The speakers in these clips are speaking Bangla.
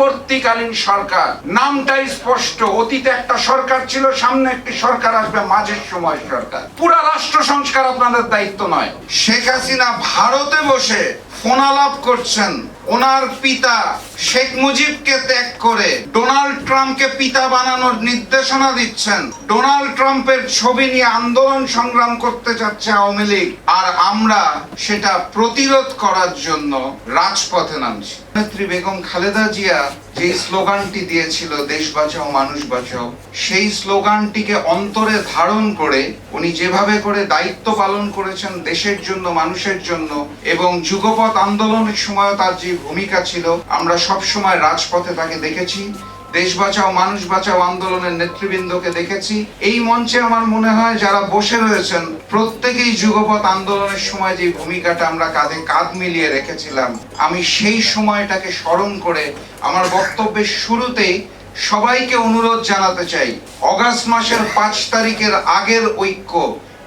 অন্তর্বর্তীকালীন সরকার। নামটাই স্পষ্ট, অতীতে একটা সরকার ছিল, সামনে একটি সরকার আসবে, মাঝের সময় সরকার। পুরো রাষ্ট্র সংস্কার আপনাদের দায়িত্ব নয়। শেখ হাসিনা ভারতে বসে ফোনালাপ করছেন। ওনার পিতা শেখ মুজিবকে ত্যাগ করে ডোনাল্ড ট্রাম্পকে পিতা বানানোর নির্দেশনা দিচ্ছেন। ডোনাল্ড ট্রাম্পের ছবি নিয়ে আন্দোলন সংগ্রাম করতে যাচ্ছে আওয়ামী লীগ। আর আমরা সেটা প্রতিরোধ করার জন্য রাজপথে নামছি। নেত্রী বেগম খালেদা জিয়া যে স্লোগানটি দিয়েছিল, দেশ বাঁচাও, মানুষ বাঁচাও সেই স্লোগানটিকে অন্তরে ধারণ করে উনি যেভাবে করে দায়িত্ব পালন করেছেন দেশের জন্য, মানুষের জন্য, এবং যুগপথ আন্দোলনের সময় তার যে ভূমিকা ছিল? আমরা সব সময় রাজপথে তাকে দেখেছি, দেশ বাঁচাও, মানুষ বাঁচাও আন্দোলনের নেতৃবৃন্দকে দেখেছি। এই মঞ্চে আমার মনে হয় যারা বসে রয়েছেন, প্রত্যেকেই যুগপৎ আন্দোলনের সময় যে ভূমিকাটা আমরা কাঁধে কাঁধ মিলিয়ে রেখেছিলাম, আমি সেই সময়টাকে স্মরণ করে আমার বক্তব্যের শুরুতেই সবাইকে অনুরোধ জানাতে চাই, অগাস্ট মাসের পাঁচ তারিখের আগের ঐক্য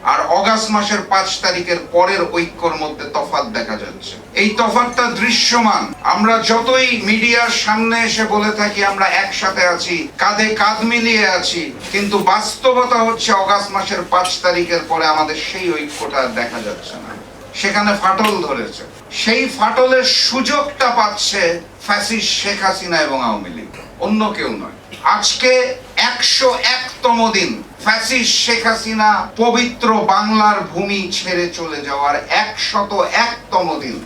আর অগাস্ট মাসের পাঁচ তারিখের পরের ঐক্যর মধ্যে তফাৎ দেখা যাচ্ছে। এই তফাৎটা দৃশ্যমান। আমরা যতই মিডিয়ার সামনে এসে বলে থাকি, আমরা একসাথে আছি, কাঁধে কাঁধ মিলিয়ে আছি, কিন্তু বাস্তবতা হচ্ছে অগাস্ট মাসের পাঁচ তারিখের পরে আমাদের সেই ঐক্যটা দেখা যাচ্ছে না। সেখানে ফাটল ধরেছে। সেই ফাটলের সুযোগটা পাচ্ছে ফ্যাসিস্ট শেখ হাসিনা এবং আওয়ামী লীগ। অন্য কেউ নয়। আজকে একশো একতম দিন ফ্যাসিস্ট শেখ হাসিনা পবিত্র বাংলার ভূমি ছেড়ে চলে যাওয়ার একশত একতম দিন।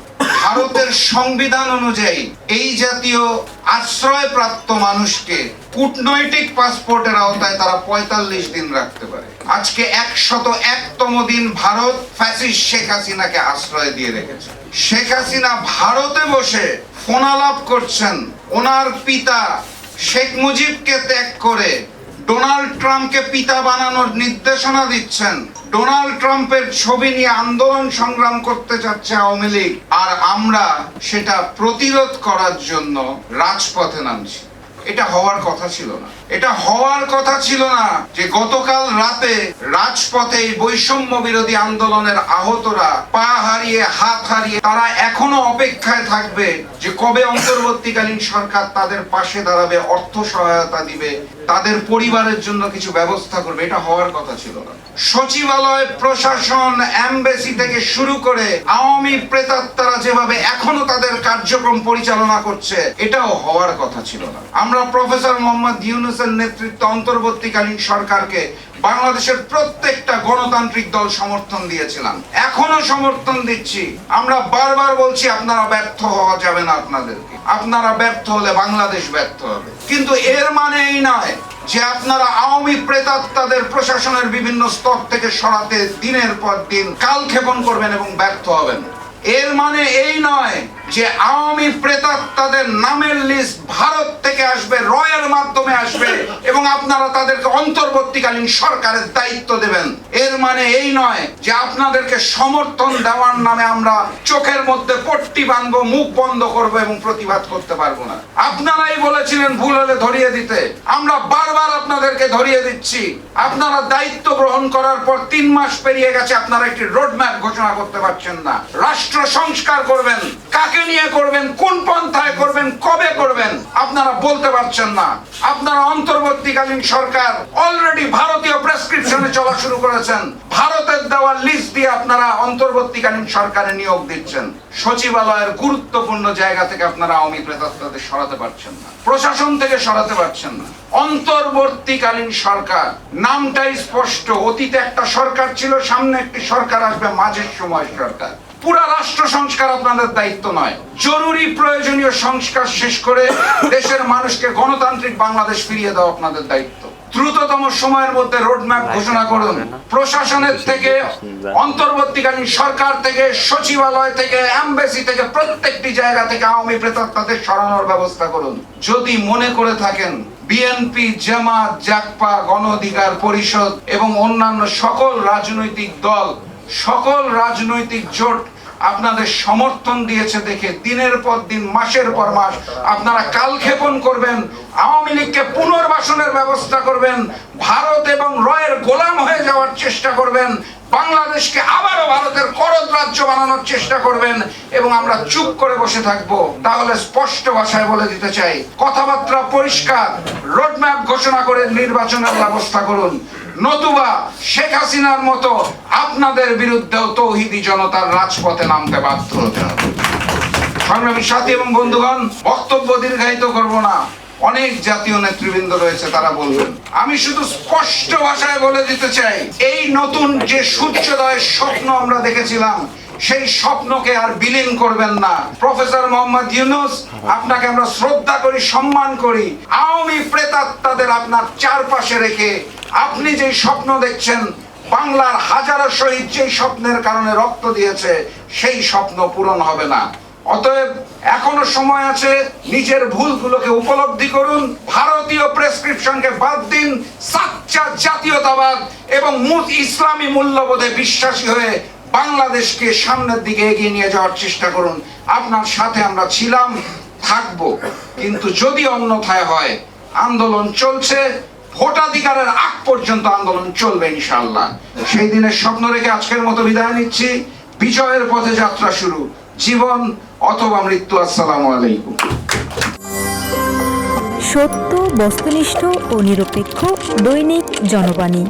ভারতের সংবিধান অনুযায়ী এই জাতীয় আশ্রয়প্রাপ্ত মানুষকে কূটনৈতিক পাসপোর্টের আওতায় তারা পঁয়তাল্লিশ দিন রাখতে পারে। আজকে একশত একতম দিন ভারত ফ্যাসিস শেখ হাসিনাকে আশ্রয় দিয়ে রেখেছে। শেখ হাসিনা ভারতে বসে ফোনালাপ করছেন। ওনার পিতা শেখ মুজিবকে ত্যাগ করে ডোনাল্ড ট্রাম্পকে পিতা বানানোর নির্দেশনা দিচ্ছেন। ডোনাল্ড ট্রাম্পের ছবি নিয়ে আন্দোলন সংগ্রাম করতে চাচ্ছে আওয়ামী লীগ, আর আমরা সেটা প্রতিরোধ করার জন্য রাজপথে নামছি। এটা হওয়ার কথা ছিল না। এটা হওয়ার কথা ছিল না যে গতকাল রাতে রাজপথে বৈষম্য বিরোধী আন্দোলনের আহতরা পা হারিয়ে, হাত হারিয়ে তারা এখনও অপেক্ষায় থাকবে যে কবে অন্তর্বর্তীকালীন সরকার তাদের পাশে দাঁড়াবে, অর্থ সহায়তা দিবে, তাদের পরিবারের জন্য কিছু ব্যবস্থা করবে। এটা হওয়ার কথা ছিল না। সচিবালয়, প্রশাসন, এমবেসি থেকে শুরু করে আওয়ামী প্রেতাত্মারা যেভাবে এখনও তাদের কার্যক্রম পরিচালনা করছে, এটাও হওয়ার কথা ছিল না। আমরা প্রফেসর মোহাম্মদ ইউনুসের নেতৃত্বে অন্তর্বর্তীকালীন সরকারকে বাংলাদেশের প্রত্যেকটা গণতান্ত্রিক দল সমর্থন দিয়েছিলাম। এখনও সমর্থন দিচ্ছি। আমরা বারবার বলছি, আপনারা ব্যর্থ হওয়া যাবে না আপনাদেরকে। আপনারা ব্যর্থ হলে বাংলাদেশ ব্যর্থ হবে। কিন্তু এর মানে এই নয় যে আপনারা আওয়ামী প্রেতাত্মাদের প্রশাসনের বিভিন্ন স্তর থেকে সরাতে দিনের পর দিন কালক্ষেপণ করবেন এবং ব্যর্থ হবেন। এর মানে এই নয় যে আওয়ামী প্রেতাত্মাদের নামের লিস্ট ভারত থেকে আসবে, রয়ের মাধ্যমে আসবে, এবং আপনারা তাদেরকে অন্তর্বর্তীকালীন সরকারের দায়িত্ব দেবেন। এর মানে এই নয় যে আপনাদেরকে সমর্থন দেওয়ার নামে আমরা চোখের মধ্যে পট্টি বাঁধবো, মুখ বন্ধ করব এবং প্রতিবাদ করতে পারব না। আপনারাই বলেছিলেন ভুল হলে ধরিয়ে দিতে। আমরা বারবার আপনাদেরকে ধরিয়ে দিচ্ছি। আপনারা দায়িত্ব গ্রহণ করার পর তিন মাস পেরিয়ে গেছে, আপনারা একটি রোডম্যাপ ঘোষণা করতে পারছেন না। রাষ্ট্র সংস্কার করবেন। কাকে নিয়ে করবেন, কোন পন্থায় করবেন, কবে করবেন, আপনারা বলতে পারছেন না। আপনারা অন্তর্বর্তীকালীন সরকার অলরেডি ভারতীয় প্রেসক্রিপশনে চলা শুরু করেছেন। ভারতের দেওয়া লিস্ট দিয়ে আপনারা অন্তর্বর্তীকালীন সরকারে নিয়োগ দিচ্ছেন। সচিবালয়ের গুরুত্বপূর্ণ জায়গা থেকে আপনারা আওয়ামী প্রেতাত্মাদের সরাতে পারছেন না। প্রশাসন থেকে সরাতে পারছেন না। অন্তর্বর্তীকালীন সরকার, নামটাই স্পষ্ট। অতীতে একটা সরকার ছিল, সামনে একটি সরকার আসবে, মাঝের সময় সরকার। পুরা রাষ্ট্র সংস্কার আপনাদের দায়িত্ব নয়। জরুরি প্রয়োজনীয় সংস্কার শেষ করে দেশের মানুষকে গণতান্ত্রিক বাংলাদেশ ফিরিয়ে দেওয়া আপনাদের দায়িত্ব। দ্রুততম সময়ের মধ্যে রোডম্যাপ ঘোষণা করুন। প্রশাসনের থেকে, অন্তর্বর্তীকালীন সরকার থেকে, সচিবালয় থেকে এমবেসি থেকে, প্রত্যেকটি জায়গা থেকে আওয়ামী প্রেতাত্মাদের সরানোর ব্যবস্থা করুন। যদি মনে করে থাকেন বিএনপি জামাত জাকপা গণ অধিকার পরিষদ এবং অন্যান্য সকল রাজনৈতিক দল সকল রাজনৈতিক জোট আপনাদের সমর্থন দিয়েছে দেখে দিনের পর দিন, মাসের পর মাস আপনারা কালক্ষেপণ করবেন, আওয়ামী লীগকে পুনর্বাসনের ব্যবস্থা করবেন, ভারত এবং রয়ের গোলাম হয়ে যাওয়ার চেষ্টা করবেন, বাংলাদেশকে আবারও ভারতের করদ রাজ্য বানানোর চেষ্টা করবেন এবং আমরা চুপ করে বসে থাকব। তাহলে স্পষ্ট ভাষায় বলে দিতে চাই, কথাবার্তা পরিষ্কার, রোডম্যাপ ঘোষণা করে নির্বাচনের ব্যবস্থা করুন। নতুবা শেখ হাসিনার মতো আপনাদের বিরুদ্ধেও তৌহিদি জনতার রাজপথে নামতে বাধ্য হতে হবে। সংগ্রামী সাথী এবং বন্ধুগণ, বক্তব্য দীর্ঘায়িত করব না। অনেক জাতীয় নেতৃবৃন্দ রয়েছে, তারা বলবেন, আমি শুধু স্পষ্ট ভাষায় বলে দিতে চাই, এই নতুন যে সূর্যোদয়ের স্বপ্ন আমরা দেখেছিলাম সেই স্বপ্নকে আর বিলীন করবেন না। প্রফেসর মোহাম্মদ ইউনুস, আপনাকে আমরা শ্রদ্ধা করি, সম্মান করি। আওয়ামী প্রেতাত্মাদের আপনার চারপাশে রেখে আপনি যে স্বপ্ন দেখছেন, বাংলার হাজারো শহীদ যেই স্বপ্নের কারণে রক্ত দিয়েছে, সেই স্বপ্ন পূরণ হবে না। অতএব এখনও সময় আছে, নিজের ভুলগুলোকে উপলব্ধি করুন, ভারতীয় প্রেসক্রিপশনকে বাদ দিন, সাচ্চা জাতীয়তাবাদ এবং মু- ইসলামী মূল্যবোধে বিশ্বাসী হয়ে বাংলাদেশকে সামনের দিকে এগিয়ে নিয়ে যাওয়ার চেষ্টা করুন। আপনার সাথে আমরা ছিলাম, থাকব। কিন্তু যদি অন্যথায় হয়, আন্দোলন চলছে, ভোটাধিকারের আগ পর্যন্ত আন্দোলন চলবে ইনশাআল্লাহ। সেই দিনের স্বপ্ন রেখে আজকের মতো বিদায় নিচ্ছি। বিজয়ের পথে যাত্রা শুরু। জীবন অথবা মৃত্যু, আসসালামু আলাইকুম। সত্য, বস্তুনিষ্ঠ ও নিরপেক্ষ দৈনিক জনবাণী।